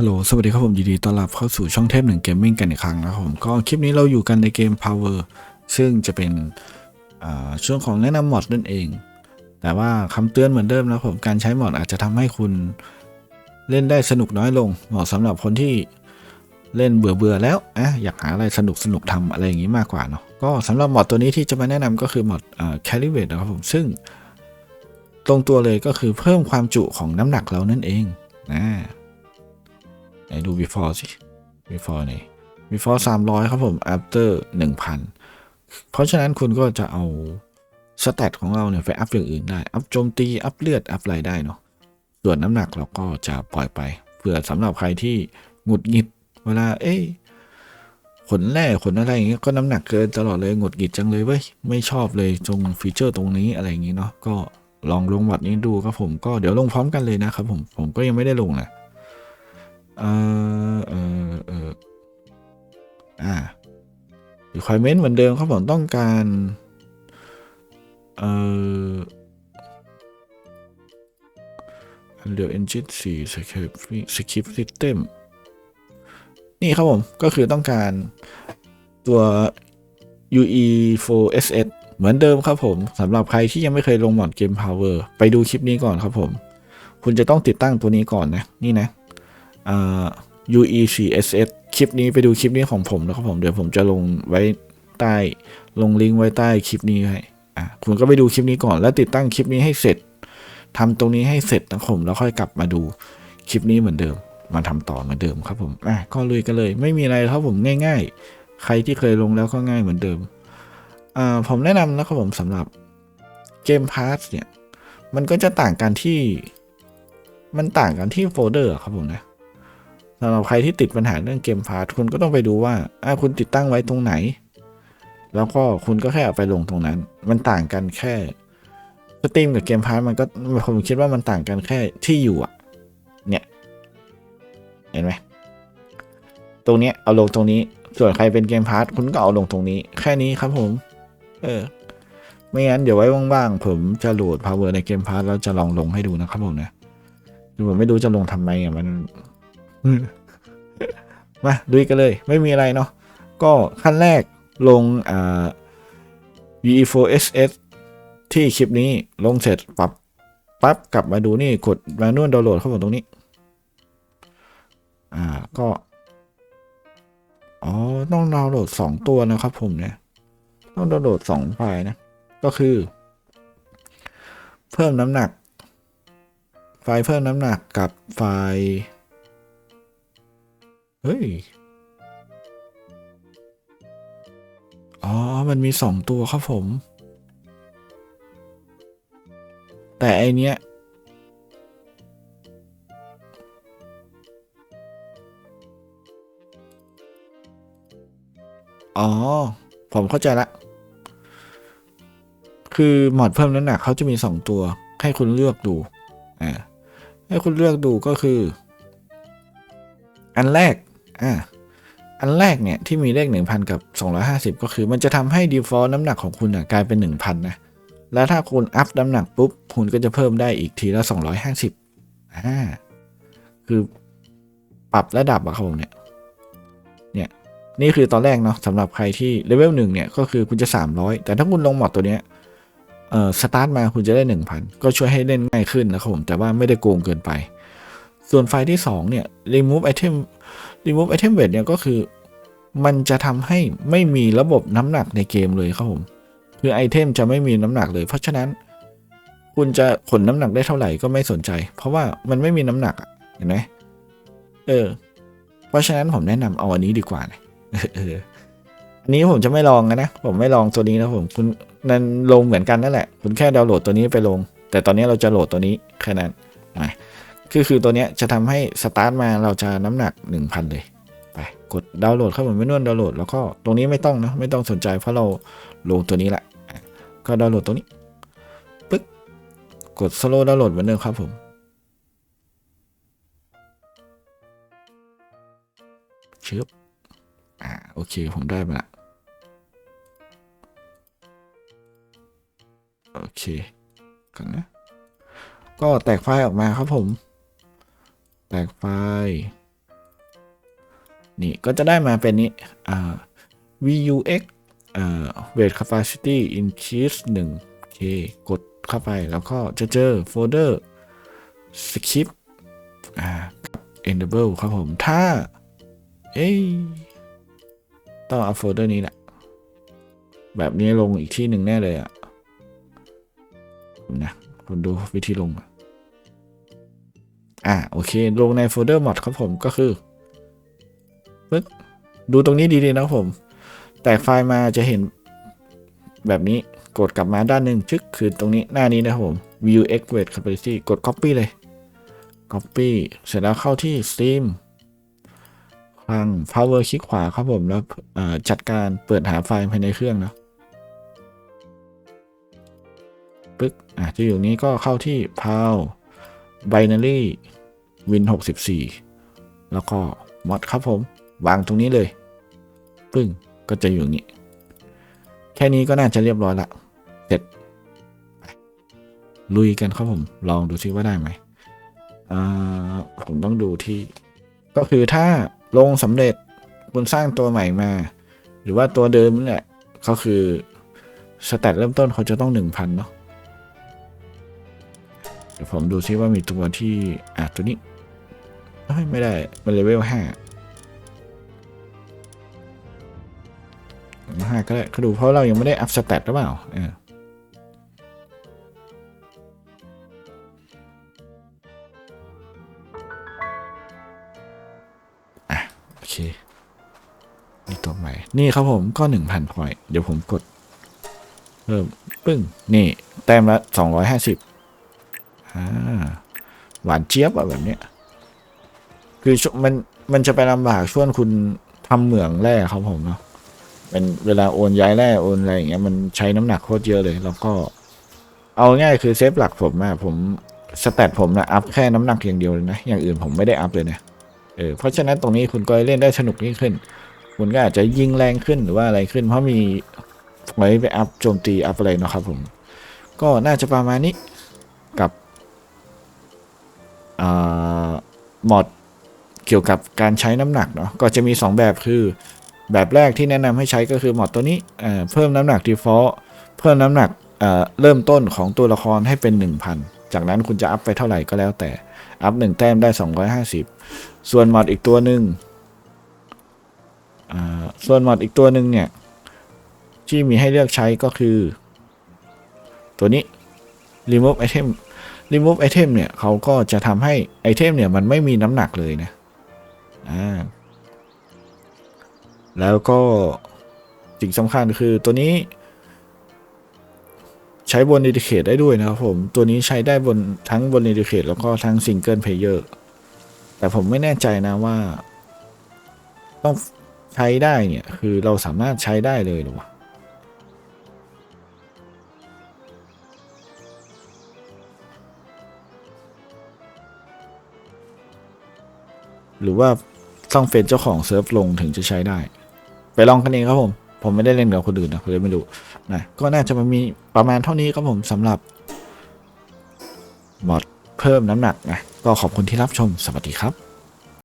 ฮัลโหล สวัสดีครับผมยินดีต้อนรับเข้าสู่ช่องเทพหนึ่งเกมมิ่งกันอีกครั้งนะครับผม ก็คลิปนี้เราอยู่กันในเกม Power ซึ่งจะเป็นช่วงของแนะนำมอดนั่นเอง แต่ว่าคำเตือนเหมือนเดิมนะครับผม การใช้มอดอาจจะทำให้คุณเล่นได้สนุกน้อยลง เหมาะสำหรับคนที่เล่นเบื่อเบื่อแล้วอะอยากหาอะไรสนุกสนุกทำอะไรอย่างนี้มากกว่าเนาะ ก็สำหรับมอดตัวนี้ที่จะมาแนะนำก็คือมอดอ่า Carry Weight นะครับผม ซึ่งตรงตัวเลยก็คือเพิ่มความจุของน้ำหนักเรานั่นเองนะ ไหนดู before สิ before นี่ before 300 ครับผม after 1,000 เพราะฉะนั้นคุณก็จะเอาสแตทของเราเนี่ยไปอัพอย่างอื่นได้ อัพโจมตี อัพเลือด อัพอะไรได้เนาะ ส่วนน้ำหนักเราก็จะปล่อยไป เพื่อสำหรับใครที่หงุดหงิด เวลา เอ้ยขนแร่ขนอะไรอย่างเงี้ยก็น้ำหนักเกินตลอดเลยหงุดหงิดจังเลยเว้ย ไม่ชอบเลยตรงฟีเจอร์ตรงนี้อะไรอย่างงี้เนาะ ก็ลองลงวัดนี้ดูครับผม ก็เดี๋ยวลงพร้อมกันเลยนะครับผม ผมก็ยังไม่ได้ลงนะ เออเออเอออ่า requirement เหมือนเดิมครับผมต้องการเอ่อ Unreal Engine 4 Script Script System นี่ครับผม ก็คือต้องการตัว UE 4 SS เหมือนเดิมครับผมสำหรับใครที่ยังไม่เคยลงหมอดเกม Power ไปดูคลิปนี้ก่อนครับผม คุณจะต้องติดตั้งตัวนี้ก่อนนะ นี่นะ UE4SS คลิปนี้ไปดูคลิปนี้ของผมนะครับผม เดี๋ยวผมจะลงไว้ใต้ลงลิงก์ไว้ใต้คลิปนี้ให้คุณก็ไปดูคลิปนี้ก่อนแล้วติดตั้งคลิปนี้ให้เสร็จทำตรงนี้ให้เสร็จนะผมแล้วค่อยกลับมาดูคลิปนี้เหมือนเดิม มาทำต่อเหมือนเดิมครับผมอะก็ลุยกันเลย ไม่มีอะไรครับผมง่าย ๆ ใครที่เคยลงแล้วก็ง่ายเหมือนเดิมอ่าผมแนะนำนะครับผมสำหรับเกมพาสเนี่ย มันก็จะต่างกันที่ มันต่างกันที่โฟลเดอร์ครับผมนะ สำหรับใครที่ติดปัญหาเรื่องเกมพาร์ทคุณก็ต้องไปดูว่าอ่าคุณติดตั้งไว้ตรงไหน แล้วก็คุณก็แค่เอาไปลงตรงนั้น มันต่างกันแค่สตรีมกับเกมพาร์ทมันก็ผมคิดว่ามันต่างกันแค่ที่อยู่อะเนี่ย เห็นไหมตรงเนี้ยเอาลงตรงนี้ ส่วนใครเป็นเกมพาร์ทคุณก็เอาลงตรงนี้ แค่นี้ครับผม เออ ไม่งั้นเดี๋ยวไว้ว่างๆผมจะโหลด power ในเกมพาร์ทแล้วจะลองลงให้ดูนะครับผมนะผมไม่รู้จะลงทำไมอะมัน มาดูกันเลย ไม่มีอะไรเนาะก็ขั้นแรกลงอ่า VE4SS ที่คลิปนี้ลงเสร็จปรับปั๊บกลับมาดูนี่กดมานวลดาวน์โหลดเข้ามาตรงนี้ อ่าก็ อ๋อ ต้องดาวน์โหลด 2 ตัวนะครับผมเนี่ย ต้องดาวน์โหลด 2 ไฟล์นะ ก็คือ เพิ่มน้ำหนัก ไฟล์เพิ่มน้ำหนักกับไฟล์ เฮ้ย อ๋อ มันมีสองตัวครับผม แต่ไอเนี้ย อ๋อ ผมเข้าใจละ คือหมอดเพิ่มน้ำหนักเขาจะมีสองตัว ให้คุณเลือกดู อ่า ให้คุณเลือกดูก็คือ อันแรก อ่าอันแรกเนี่ยที่มีเลข 1,000 กับ 250 ก็คือมันจะทำให้ default น้ำหนักของคุณอะกลายเป็น 1,000 นะ แล้วถ้าคุณอัพน้ำหนักปุ๊บ คุณก็จะเพิ่มได้อีกทีละ 250อ่าคือปรับระดับอะครับผมเนี่ย เนี่ย นี่คือตอนแรกเนาะสำหรับใครที่เลเวลหนึ่งเนี่ย ก็คือคุณจะ 300 แต่ถ้าคุณลงหมอดตัวเนี้ยเอ่อสตาร์ทมาคุณจะได้ 1,000 ก็ช่วยให้เล่นง่ายขึ้นนะครับผมแต่ว่าไม่ได้โกงเกินไป ส่วนไฟล์ที่ 2 เนี่ย remove item remove item weight เนี่ยก็คือมันจะทำให้ไม่มีระบบน้ำหนักในเกมเลยครับผม คือไอเทมจะไม่มีน้ำหนักเลย เพราะฉะนั้น คุณจะขนน้ำหนักได้เท่าไหร่ก็ไม่สนใจ เพราะว่ามันไม่มีน้ำหนักเห็นไหมเออ เพราะฉะนั้นผมแนะนำเอาอันนี้ดีกว่านะเอออันนี้ผมจะไม่ลองนะ ผมไม่ลองตัวนี้นะผมคุณนั่นลงเหมือนกันนั่นแหละ คุณแค่ดาวน์โหลดตัวนี้ไปลง แต่ตอนนี้เราจะโหลดตัวนี้แค่นั้นนะ คือคือตัวเนี้ยจะทำให้สตาร์ทมาเราจะน้ำหนัก 1,000 เลยไปกดดาวน์โหลดเข้ามาไม่นวนดาวน์โหลดแล้วก็ตรงนี้ไม่ต้องนะไม่ต้องสนใจเพราะเราลงตัวนี้แหละก็ดาวน์โหลดตัวนี้ปึ๊กกดสโลว์ดาวน์โหลดเหมือนเดิมครับผมชึบอ่าโอเคผมได้มาละโอเคกันนะก็แตกไฟล์ออกมาครับผม แตกไฟล์นี่ก็จะได้มาเป็นนี้อ่า VUX อ่า Weight Capacity Increase 1โอเคกดเข้าไปแล้วก็จะเจอโฟลเดอร์ Skip อ่ากับ Enable ครับผม ถ้า เอ้ยต้องเอาโฟลเดอร์นี้แหละ แบบนี้ลงอีกที่หนึ่งแน่เลยอะ่ะนะคุณดูวิธีลงอะ อ่าโอเค ลงในโฟลเดอร์ mod ครับผมก็คือปึ๊บดูตรงนี้ดีๆนะครับผม แตกไฟล์มาจะเห็นแบบนี้กดกลับมาด้านหนึ่งชึกคือตรงนี้หน้านี้นะครับผม view x weight capacity กด copy เลย copy เสร็จแล้วเข้าที่ steam ทาง power คลิกขวาครับผม แล้วจัดการเปิดหาไฟล์ภายในเครื่องนะปึ๊กอะที่อยู่นี้ก็เข้าที่ power binary win 64 แล้วก็ mod ครับผม วางตรงนี้เลย ปึ้ง ก็จะอยู่อย่างนี้ แค่นี้ก็น่าจะเรียบร้อยละ เสร็จ ลุยกันครับผม ลองดูซิว่าได้ไหมผมต้องดูที่ ก็คือถ้าลงสำเร็จคุณสร้างตัวใหม่มา หรือว่าตัวเดิมนี่แหละก็คือสแตทเริ่มต้นเขาจะต้อง 1,000 เนาะ ดี๋ยวผมดูซิว่ามีตัวที่อะตัวนี้เอ้ยไม่ได้ มันเลเวล5ห้าก็ได้ก็ดูเพราะเรายังไม่ได้อัพสเตตหรือเปล่าเอออะโอเคนี่ตัวใหม่ นี่ครับผมก็หนึ่งพันพอย เดี๋ยวผมกด เพิ่มปึ้ง นี่ แต้มละสองร้อยห้าสิบ หวานเจี๊ยบอะแบบเนี้ยคือมันมันจะไปลำบากช่วงคุณทำเหมืองแร่ครับผมเนาะเป็นเวลาโอนย้ายแร่โอนอะไรอย่างเงี้ยมันใช้น้ำหนักโคตรเยอะเลย แล้วก็ เอาง่ายคือเซฟหลักผมอะผมสแตทผมนะอัพแค่น้ำหนักอย่างเดียวเลยนะอย่างอื่นผมไม่ได้อัพเลยนะเออเพราะฉะนั้นตรงนี้คุณก็เล่นได้สนุกยิ่งขึ้น คุณก็อาจจะยิงแรงขึ้นหรือว่าอะไรขึ้น เพราะมีไว้ไปอัพโจมตีอัพอะไรเนาะครับผม ก็น่าจะประมาณนี้กับ มอดเกี่ยวกับการใช้น้ำหนักเนาะก็จะมี 2 แบบคือ แบบแรกที่แนะนำให้ใช้ก็คือหมอดตัวนี้เเพิ่มน้ำหนัก default เพิ่มน้ำหนักเเริ่มต้นของตัวละครให้เป็น 1,000 จากนั้นคุณจะอัพไปเท่าไหร่ก็แล้วแต่ อัพ1แต้มได้ 250 ส่วนหมอดอีกตัวหนึ่งส่วนหมอดอีกตัวหนึ่งเนี่ยที่มีให้เลือกใช้ก็คือ ตัวนี้ remove item remove item เนี่ยเขาก็จะทำให้ไอเทมเนี่ยมันไม่มีน้ำหนักเลยนะอ่าแล้วก็สิ่งสำคัญคือตัวนี้ ใช้บน Dedicate ได้ด้วยนะครับผม ตัวนี้ใช้ได้บนทั้งบน Dedicate แล้วก็ทั้ง Single Player แต่ผมไม่แน่ใจนะว่า ต้องใช้ได้เนี่ย คือเราสามารถใช้ได้เลยหรือวะ หรือว่าต้องเป็นเจ้าของเซิร์ฟลงถึงจะใช้ได้ ไปลองกันเองครับผม ผมไม่ได้เล่นกับคนอื่นนะผมเลยไม่รู้นะก็น่าจะมามีประมาณเท่านี้ครับผมสำหรับมอดเพิ่มน้ำหนักนะก็ขอบคุณที่รับชมสวัสดีครับ